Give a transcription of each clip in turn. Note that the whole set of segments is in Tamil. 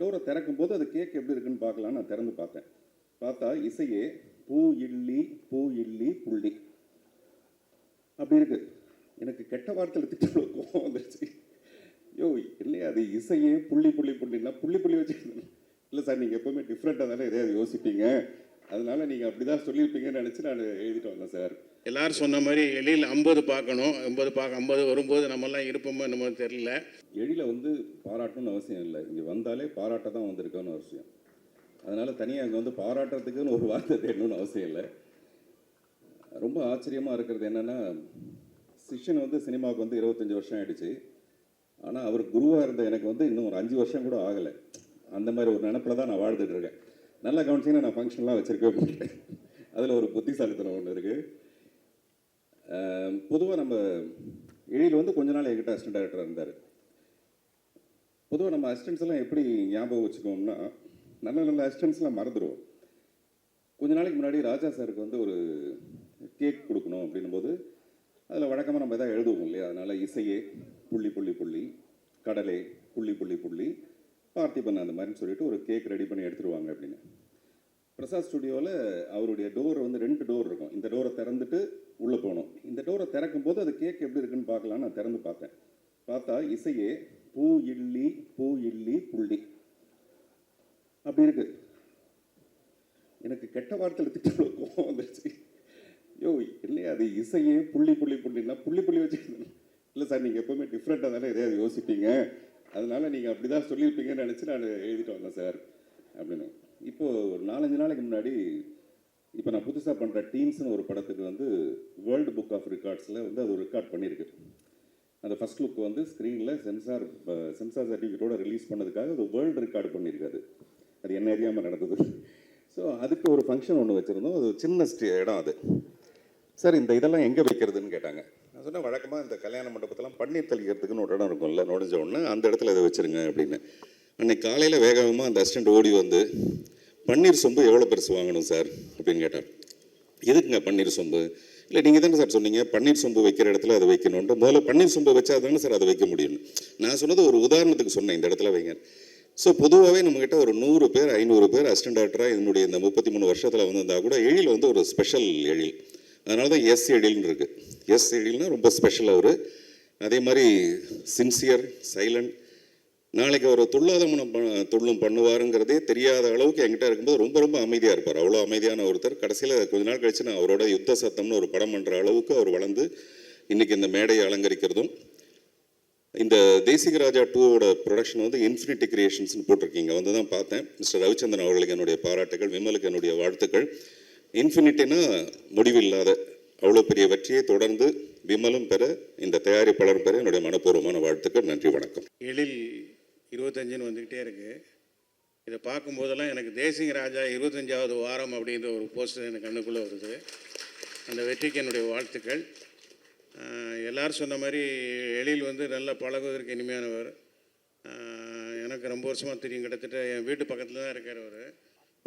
டோரை திறக்கும் போது அது கேக் எப்படி இருக்குன்னு பார்க்கலான்னு நான் திறந்து பார்த்தேன். பார்த்தா இசையே பூ இல்லி பூ இல்லி புள்ளி. அப்படி இருக்கு. எனக்கு கெட்ட வார்த்தையில் திட்டு கோவம் வந்துருச்சு. யோ இல்லையா அது இசையே புள்ளி புள்ளி புள்ளின்னா புள்ளி புள்ளி வச்சு இல்லை சார் நீங்கள் எப்போவுமே டிஃப்ரெண்ட்டாக தானே எதையாவது யோசிப்பீங்க. அதனால நீங்கள் அப்படி தான் சொல்லியிருப்பீங்கன்னு நினச்சி நான் எழுதிட்டு வந்தேன் சார். எல்லாரும் சொன்ன மாதிரி எழில் ஐம்பது பார்க்கணும். ஐம்பது பார்க்க ஐம்பது வரும்போது நம்மெல்லாம் இருப்போமோ என்னமோ தெரியல. எழில வந்து பாராட்டணும்னு அவசியம் இல்லை. இங்கே வந்தாலே பாராட்ட தான் வந்திருக்கோன்னு அவசியம். அதனால் தனியாக அங்கே வந்து பாராட்டுறதுக்குன்னு ஒரு வார்த்தை தேடணும்னு அவசியம் இல்லை. ரொம்ப ஆச்சரியமாக இருக்கிறது என்னென்னா சிஷ்யன் வந்து சினிமாவுக்கு வந்து இருபத்தஞ்சி வருஷம் ஆயிடுச்சு. ஆனால் அவர் குருவாக இருந்த எனக்கு வந்து இன்னும் ஒரு அஞ்சு வருஷம் கூட ஆகலை. அந்த மாதிரி ஒரு நினப்பில் தான் நான் வாழ்ந்துட்டு இருக்கேன். நல்லா கவனிச்சிங்கன்னா நான் ஃபங்க்ஷன்லாம் வச்சுருக்கவே மாட்டேன். அதில் ஒரு புத்திசாலித்தனம் ஒன்று இருக்குது பொதுவாக நம்ம எழில் வந்து கொஞ்ச நாள் எங்கிட்ட அசிஸ்டன்ட் டைரக்டர் இருந்தார். பொதுவாக நம்ம அசிஸ்டன்ஸ் எல்லாம் எப்படி ஞாபகம் வச்சுக்கோம்னா நல்ல நல்ல அசிஸ்டன்ஸ்லாம் மறந்துடுவோம் கொஞ்ச நாளைக்கு முன்னாடி ராஜா சாருக்கு வந்து ஒரு கேக் கொடுக்கணும் அப்படின்னும் போது அதில் வழக்கமாக நம்ம எதாவது எழுதுவோம் இல்லையா? அதனால் இசையே புள்ளி புள்ளி புள்ளி கடலே புள்ளி புள்ளி புள்ளி பார்த்திபன் அந்த மாதிரின்னு சொல்லிட்டு ஒரு கேக் ரெடி பண்ணி எடுத்துருவாங்க அப்படின்னு. பிரசாத் ஸ்டுடியோவில் அவருடைய டோர் வந்து ரெண்டு டோர் இருக்கும். இந்த டோரை திறந்துட்டு உள்ளே போகணும் இந்த டோரை திறக்கும் போது அது கேக் எப்படி இருக்குன்னு பார்க்கலாம் நான் திறந்து பார்த்தேன். பார்த்தா இசையே பூ இல்லி பூ இல்லி புள்ளி. அப்படி இருக்கு. எனக்கு கெட்ட வார்த்தையில் திட்டம் கோவம் வந்துருச்சு. யோ இல்லையா அது இசையே புள்ளி புள்ளி புள்ளின்னா புள்ளி புள்ளி வச்சுருந்தேன் இல்லை சார் நீங்கள் எப்போவுமே டிஃப்ரெண்ட்டாக தானே எதையாவது யோசிப்பீங்க. அதனால் நீங்கள் அப்படி தான் சொல்லியிருப்பீங்கன்னு நினச்சி நான் எழுதிட்டு வந்தேன் சார் அப்படின்னு. இப்போது ஒரு நாலஞ்சு நாளைக்கு முன்னாடி இப்போ நான் புதுசாக பண்ணுற டீம்ஸ்னு ஒரு படத்துக்கு வந்து வேர்ல்டு புக் ஆஃப் ரெக்கார்ட்ஸில் வந்து அது ரெக்கார்ட் பண்ணியிருக்கு. அந்த ஃபர்ஸ்ட் லுக் வந்து ஸ்க்ரீனில் சென்சார் சென்சார் சர்டிஃபிகேட்டோட ரிலீஸ் பண்ணதுக்காக அது வேர்ல்டு ரெக்கார்டு பண்ணியிருக்காது அது என்ன அறியாமல் நடந்தது? ஸோ அதுக்கு ஒரு ஃபங்க்ஷன் ஒன்று வச்சுருந்தோம். அது சின்ன ஸ்டே- இடம் அது. சார் இந்த இதெல்லாம் எங்கே வைக்கிறதுன்னு கேட்டாங்க. நான் சொன்னேன் வழக்கமாக இந்த கல்யாண மண்டபத்தெல்லாம் பன்னீர் தெளிக்கிறதுக்குன்னு ஒரு இடம் இருக்கும்ல நுழைஞ்ச உடனே அந்த இடத்துல இதை வச்சுருங்க அப்படின்னு. அன்னைக்கு காலையில் வேகமாக அந்த அசிஸ்டண்ட் ஓடி வந்து பன்னீர் சொம்பு எவ்வளோ பெருசு வாங்கணும் சார் அப்படின்னு கேட்டார். எதுக்குங்க பன்னீர் சொம்பு? இல்லை நீங்கள் தானே சார் சொன்னீங்க பன்னீர் சொம்பு வைக்கிற இடத்துல அதை வைக்கணுன்ட்டு முதல்ல பன்னீர் சொம்பு வச்சா தானே சார் அதை வைக்க முடியும். நான் சொன்னது ஒரு உதாரணத்துக்கு சொன்னேன் இந்த இடத்துல வைங்க. ஸோ பொதுவாகவே நம்மக்கிட்ட ஒரு நூறு பேர் ஐநூறு பேர் அசிஸ்டன்ட் டாக்டராக என்னுடைய இந்த முப்பத்தி மூணு வருஷத்தில் வந்திருந்தா கூட எழில் வந்து ஒரு ஸ்பெஷல் எழில். அதனால தான் எஸ் எழில்னு இருக்குது எஸ் எழில்னா ரொம்ப ஸ்பெஷல் அவர். அதே மாதிரி சின்சியர் சைலண்ட் நாளைக்கு அவர் துள்ளாத மனம் துள்ளும் பண்ணுவாருங்கிறதே தெரியாத அளவுக்கு என்கிட்ட இருக்கும்போது ரொம்ப ரொம்ப அமைதியாக இருப்பார். அவ்வளோ அமைதியான ஒருத்தர். கடைசியில் கொஞ்ச நாள் கழிச்சு நான் அவரோட யுத்த சத்தம்னு ஒரு படம் பண்ணுற அளவுக்கு அவர் வளர்ந்து இன்னைக்கு இந்த மேடையை அலங்கரிக்கிறதும் இந்த தேசிக ராஜா டூவோட ப்ரொடக்ஷன் வந்து இன்ஃபினிட்டி கிரியேஷன்ஸ்னு போட்டிருக்கீங்க. வந்து தான் பார்த்தேன். மிஸ்டர் ரவிச்சந்திரன் அவர்களுக்கு என்னுடைய பாராட்டுகள் விமலுக்கு என்னுடைய வாழ்த்துக்கள். இன்ஃபினிட்டினா முடிவில்லாத அவ்வளோ பெரிய வெற்றியை தொடர்ந்து விமலும் பெற இந்த தயாரிப்பாளர் பெற என்னுடைய மனப்பூர்வமான வாழ்த்துக்கள். நன்றி வணக்கம். எழில் இருபத்தஞ்சுன்னு வந்துக்கிட்டே இருக்குது இதை பார்க்கும்போதெல்லாம் எனக்கு தேசிங்க ராஜா இருபத்தஞ்சாவது வாரம் அப்படின்ற ஒரு போஸ்டர் எனக்கு கண்ணுக்குள்ளே வருது. அந்த வெற்றிக்கு என்னுடைய வாழ்த்துக்கள். எல்லோரும் எல்லாரும் சொன்ன மாதிரி எழில் வந்து நல்லா பழகுவதற்கு இனிமையானவர். எனக்கு ரொம்ப வருஷமாக தெரியும். கிட்டத்தட்ட என் வீட்டு பக்கத்தில் தான் இருக்கார் அவர்.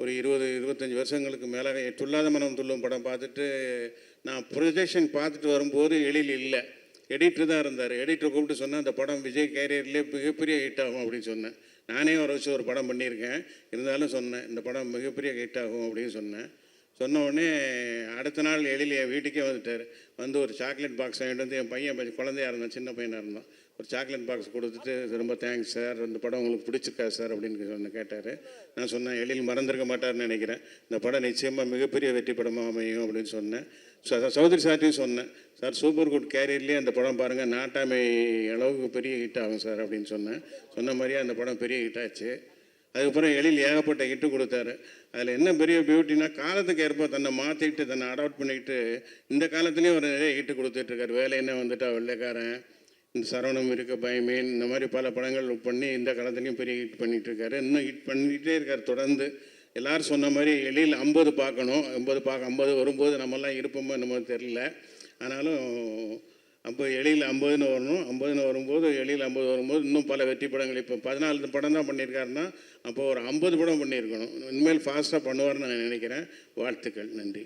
ஒரு இருபது இருபத்தஞ்சி வருஷங்களுக்கு மேலே துல்லாத மனம் துள்ளும் படம் பார்த்துட்டு நான் ப்ரொஜெக்ஷன் பார்த்துட்டு வரும்போது எழில் இல்லை. எடிட்டர் தான் இருந்தார். எடிட்டர் கூப்பிட்டு சொன்னேன் அந்த படம் விஜய் கேரியர்லேயே மிகப்பெரிய ஹிட் ஆகும் அப்படின்னு சொன்னேன். நானே ஒரு வச்சு ஒரு படம் பண்ணியிருக்கேன். இருந்தாலும் சொன்னேன் இந்த படம் மிகப்பெரிய ஹிட் ஆகும் அப்படின்னு சொன்னேன். சொன்ன உடனே அடுத்த நாள் எழில் என் வீட்டுக்கே வந்துட்டார். வந்து ஒரு சாக்லேட் பாக்ஸ் வாங்கிட்டு வந்து என் பையன் பையன் குழந்தையாக இருந்தான் சின்ன பையனாக இருந்தான். ஒரு சாக்லேட் பாக்ஸ் கொடுத்துட்டு ரொம்ப தேங்க்ஸ் சார் இந்த படம் உங்களுக்கு பிடிச்சிருக்கா சார் அப்படின்னு சொன்ன கேட்டார். நான் சொன்னேன் எழில் மறந்துருக்க மாட்டார்னு நினைக்கிறேன். இந்த படம் நிச்சயமாக மிகப்பெரிய வெற்றி படமாக அமையும் அப்படின்னு சொன்னேன். சௌதரி சார்ட்டையும் சொன்னேன். சார் சூப்பர் குட் கேரியர்லேயே அந்த படம் பாருங்கள் நாட்டாமை அளவுக்கு பெரிய ஹிட் ஆகும் சார் அப்படின்னு சொன்னேன். சொன்ன மாதிரியே அந்த படம் பெரிய ஹிட் ஆச்சு. அதுக்கப்புறம் எழில் ஏகப்பட்ட ஹிட்டு கொடுத்தாரு. அதில் என்ன பெரிய பியூட்டினா காலத்துக்கு ஏற்ப தன்னை மாற்றிக்கிட்டு தன்னை அடாப்ட் பண்ணிக்கிட்டு இந்த காலத்துலேயும் ஒரு நிறைய ஹிட்டு கொடுத்துட்ருக்காரு வேலை என்ன வந்துட்டா வெள்ளைக்காரன் இந்த சரவணம் இருக்க பயமேன் இந்த மாதிரி பல படங்கள் பண்ணி இந்த காலத்துலேயும் பெரிய ஹிட் பண்ணிகிட்டு இருக்காரு. இன்னும் ஹிட் பண்ணிகிட்டே இருக்கார் தொடர்ந்து. எல்லாரும் சொன்ன மாதிரி எழில் ஐம்பது பார்க்கணும். ஐம்பது பார்க்க ஐம்பது வரும்போது நம்மெல்லாம் இருப்போமோ என்னமோ தெரில ஆனாலும் அப்போ எழில் ஐம்பதுன்னு வரணும். ஐம்பதுன்னு வரும்போது எழில் ஐம்பது வரும்போது இன்னும் பல வெற்றி படங்கள். இப்போ பதினாலு படம் தான் பண்ணியிருக்காருன்னா அப்போ ஒரு ஐம்பது படம் பண்ணியிருக்கணும். இனிமேல் ஃபாஸ்ட்டாக பண்ணுவார்னு நான் நினைக்கிறேன். வாழ்த்துக்கள். நன்றி.